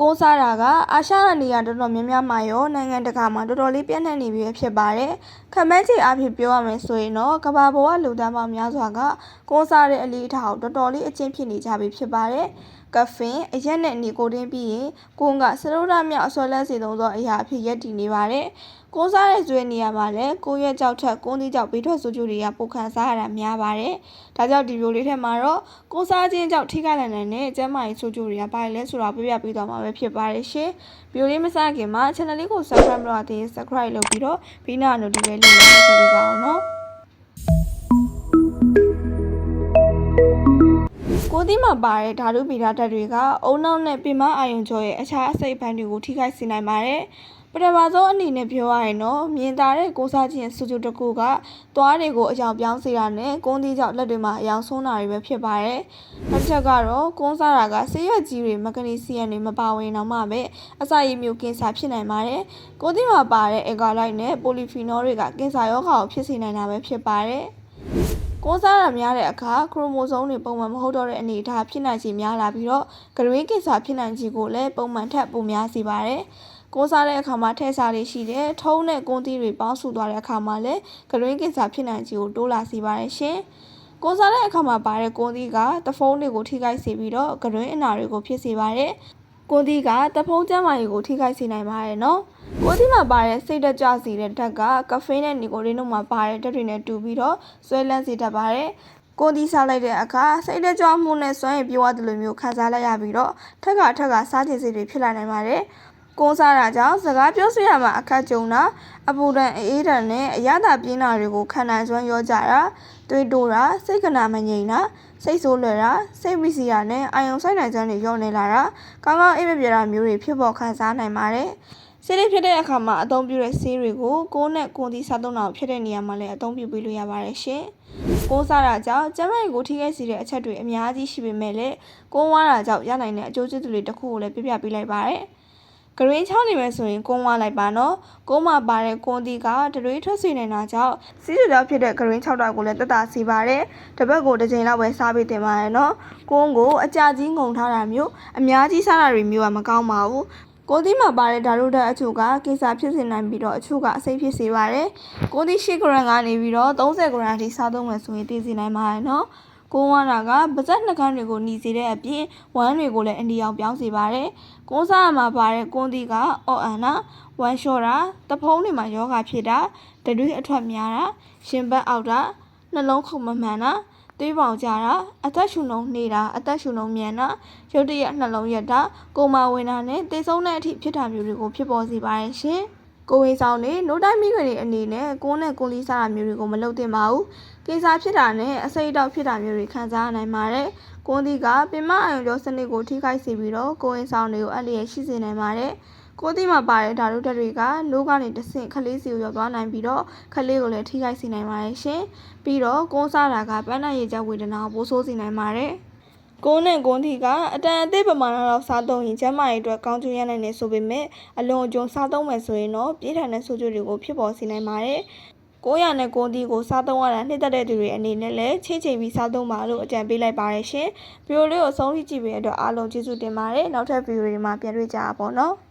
ကိုးစားတာကအာရှရနေရာတော်တော်များများမှာရောနိုင်ငံတကာမှာတော်တော်လေးပြန့်နှံ့နေပြီဖြစ်ပါတယ်။ခမန်းချီအဖြစ်ပြောရမယ်ဆိုရင်တော့ကဘာပေါ်ကလူသားပေါင်းများစွာကကိုးစားတဲ့အလေးအထားကိုတော်တော်လေးအကျင့်ဖြစ်နေကြပြီဖြစ်ပါတယ်။ကဖင်အရက်နဲ့နီကိုတင်းပြီးရင်ကိုကစရုဒမြောက်အစောလန်းစီသုံးသောအရာအဖြစ်ရက်တည်နေပါတယ်။ ကိုးစားတဲ့ဇွဲနေရာမှာလည်းကိုရက်ကြောက်ထက်ကိုင်းသီးကြောက်ဘေးထွက်ဆိုးကျူတွေကပိုခံစားရတာများပါတယ်။ဒါကြောင့်ဒီလိုလေးထက်မှာတော့ကိုးစားခြင်းကြောင့်ထိခိုက်နိုင်တဲ့ကျန်းမာရေးဆိုးကျူတွေကဘာလဲဆိုတာပြပြပေးသွားမှာပဲဖြစ်ပါတယ်ရှင်။ဗီဒီယိုလေးမစခင်မှာ channel လေးကို subscribe လုပ်ရသေး subscribe လုပ်ပြီးတော့ဘီနာ notification လေးလုပ်ဆက်ပေးပါအောင်နော်။ကိုသီးမှာပါတဲ့ဓာတုဗီဓာတ်တွေကအုံနောက်နဲ့ပင်မအာယုံကျော်ရဲ့အခြားအစိတ်ပိုင်းတွေကိုထိခိုက်စေနိုင်ပါတယ်။ ပထမဆုံးအနေနဲ့ပြောရရင်တော့မြင်သာတဲ့ကိုစားခြင်းစုစုတစ်ခုကသွားတွေကိုအယောင်ပြောင်းစေတာနဲ့ကုန်းသီးကြောင့်လက်တွေမှာအယောင်ဆုံးတာတွေပဲဖြစ်ပါတယ်။နောက်တစ်ချက်ကတော့ကုန်းစားတာကဆေးရွက်ကြီးတွေမဂနီဆီယမ်တွေမပါဝင်တော့မှပဲအစာရည်မျိုးကင်ဆာဖြစ်နိုင်ပါတယ်။ကိုသီးမှာပါတဲ့အဂါလိုက်နဲ့ပိုလီဖီနော်တွေကကင်ဆာရောဂါကိုဖြစ်စေနိုင်တာပဲဖြစ်ပါတယ်။ကိုးစားရများတဲ့အခါခရိုမိုဆိုးတွေပုံမှန်မဟုတ်တော့တဲ့အနေအထားဖြစ်နိုင်ခြေများလာပြီးတော့ဂရင်းကင်ဆာဖြစ်နိုင်ခြေကိုလည်းပုံမှန်ထက်ပိုများစေပါတယ်။ ကိုးစားတဲ့အခါမှာထဲစားလေးရှိတဲ့ထုံးနဲ့ကွန်းသီးတွေပေါင်းစုသွားတဲ့အခါမှာလည်းဂရင်းကင်ဆာဖြစ်နိုင်ခြေကိုတိုးလာစေပါတယ်ရှင်။ကိုးစားတဲ့အခါမှာပါတဲ့ကွန်းသီးကတဖုံးတွေကိုထိခိုက်စေပြီးတော့ဂရင်းအနာတွေကိုဖြစ်စေပါတယ်။ကွန်တီကတဖုံးကျန်းမာရေးကိုထိခိုက်စေနိုင်ပါတယ်နော်။ကိုတီမှာပါတဲ့စိတ်တက်ကြစေတဲ့ဓာတ်ကကဖေးနဲ့နီကိုရင်းတို့မှာပါတဲ့ဓာတ်တွေနဲ့တူပြီးတော့ဆွဲလန်းစေတတ်ပါတယ်။ကိုတီစားလိုက်တဲ့အခါစိတ်တက်ကြမှုနဲ့စွမ်းရည်ပြေဝတယ်လို့မျိုးခံစားလိုက်ရပြီးတော့ထက်ကထက်ကစားချင်စိတ်တွေဖြစ်လာနိုင်ပါတယ်။ ကိုးစားတာကြောင့်စကားပြောဆိုရမှာအခက်ကြုံတာအပူဒဏ်အေးဒဏ်နဲ့အရသာပြင်းတာတွေကိုခံနိုင်စွမ်းရောကြတာတွေးတိုတာစိတ်ကနာမငြိမ်တာစိတ်ဆိုးလွယ်တာစိတ်ဝိစီယာနဲ့အာယုံဆိုင်နိုင်စွမ်းတွေရောနေလာတာကောင်းကောင်းအိပ်မပြေတာမျိုးတွေဖြစ်ပေါ်ခံစားနိုင်ပါတယ်ဆေးလေးဖြစ်တဲ့အခါမှာအသုံးပြုတဲ့ဆေးတွေကိုကိုးနဲ့ကိုယ်ဒီစားသုံးတာဖြစ်တဲ့နေရာမှာလည်းအသုံးပြုပေးလို့ရပါတယ်ရှင်။ကိုးစားတာကြောင့်ကျန်းမာရေးကိုထိခိုက်စေတဲ့အချက်တွေအများကြီးရှိပေမဲ့လည်းကိုးဝါးတာကြောင့်ရနိုင်တဲ့အကျိုးကျေးဇူးတွေတစ်ခုကိုလည်းပြပြပေးလိုက်ပါရစေ။ ဂရင်းချောင်းနေမယ်ဆိုရင်ကုန်းဝလိုက်ပါနော်ကုန်းမှာပါတဲ့ကွန်တီကတရွေးထွက်စေနေတာကြောင့်စီးစူတော့ဖြစ်တဲ့ဂရင်း6တောက်ကိုလည်းတက်တာစီပါတယ်တပတ်ကိုတစ်ချိန်လောက်ပဲစားပေးတင်ပါတယ်နော်ကုန်းကိုအကြကြီးငုံထားတာမျိုးအများကြီးစားတာတွေမျိုးကမကောင်းပါဘူးကိုသီးမှာပါတဲ့ဓာတ်ဓာတ်အချို့ကကိစ္စဖြစ်စေနိုင်ပြီးတော့အချို့ကအစိတ်ဖြစ်စေပါတယ်။ကိုသီး8ဂရမ်ကနေပြီးတော့30ဂရမ်အထိစားသုံးမယ်ဆိုရင်တည်စီနိုင်ပါတယ်နော်။ ကိုဝါနာကပါဇက်နှကန်းတွေကိုหนีစေတဲ့အပြင်ဝမ်းတွေကိုလည်းအနီအောင်ပြောင်းစေပါတယ်။ကိုးစားမှာပါတဲ့ကွန်းသီးကအော့အန်နာဝမ်းလျှော့တာတဖုံးတွေမှာယောဂဖြစ်တာတရွေးအထွက်များတာရှင်ဘက်အောက်တာနှလုံးခုန်မမှန်တာသွေးပေါင်ကြတာအသက်ရှူနှုံနေတာအသက်ရှူနှုံမြန်တာရုတ်တရက်နှလုံးရက်တာကိုမာဝင်တာနဲ့တေဆုံးတဲ့အထိဖြစ်တာမျိုးတွေကိုဖြစ်ပေါ်စေပါတယ်ရှင်။ကိုဝေဆောင်နေနိုးတိုင်းမိခွေတွေအနေနဲ့ကိုနဲ့ကိုလီစားတာမျိုးတွေကိုမလုပ်သင့်ပါဘူး။ ကေစာဖြစ်တာနဲ့အစိတ်အတောက်ဖြစ်တာမျိုးတွေခံစားနိုင်ပါတယ်။ကိုဒီကပင်မအယုံကျော်စနစ်ကိုထိခိုက်စေပြီးတော့ကိုဝင်ဆောင်တွေကိုအလျက်ရှိစေနိုင်ပါတယ်။ကိုတိမှာပါတဲ့ဓာတ်တွေကနိုးကနေတဆင့်ခလေးစီကိုရောက်သွားနိုင်ပြီးတော့ခလေးကိုလည်းထိခိုက်စေနိုင်ပါတယ်ရှင်။ပြီးတော့ကိုးစားတာကပန်းနိုင်ရကြဝေဒနာကိုပိုးဆိုးစေနိုင်ပါတယ်။ကိုးနဲ့ကွန်းထီကအတန်အသေးပမာဏလောက်စားသုံးရင်ကျန်းမာရေးအတွက်ကောင်းကျိုးရနိုင်တယ်ဆိုပေမဲ့အလွန်အကျွံစားသုံးမယ်ဆိုရင်တော့ပြည့်ထန်တဲ့ဆိုးကျိုးတွေကိုဖြစ်ပေါ်စေနိုင်ပါတယ်။ 900နဲ့ကွန်တီကိုစားသုံးရတာနှစ်သက်တဲ့သူတွေအနေနဲ့လည်းချိတ်ချိန်ပြီးစားသုံးပါလို့အကြံပေးလိုက်ပါတယ်ရှင်။ဗီဒီယိုလေးကိုဆုံးဖြတ်ကြည့်ပေးတဲ့အတွက်အားလုံးကျေးဇူးတင်ပါတယ်။နောက်ထပ်ဗီဒီယိုတွေမှာပြန်တွေ့ကြပါပေါ့နော်။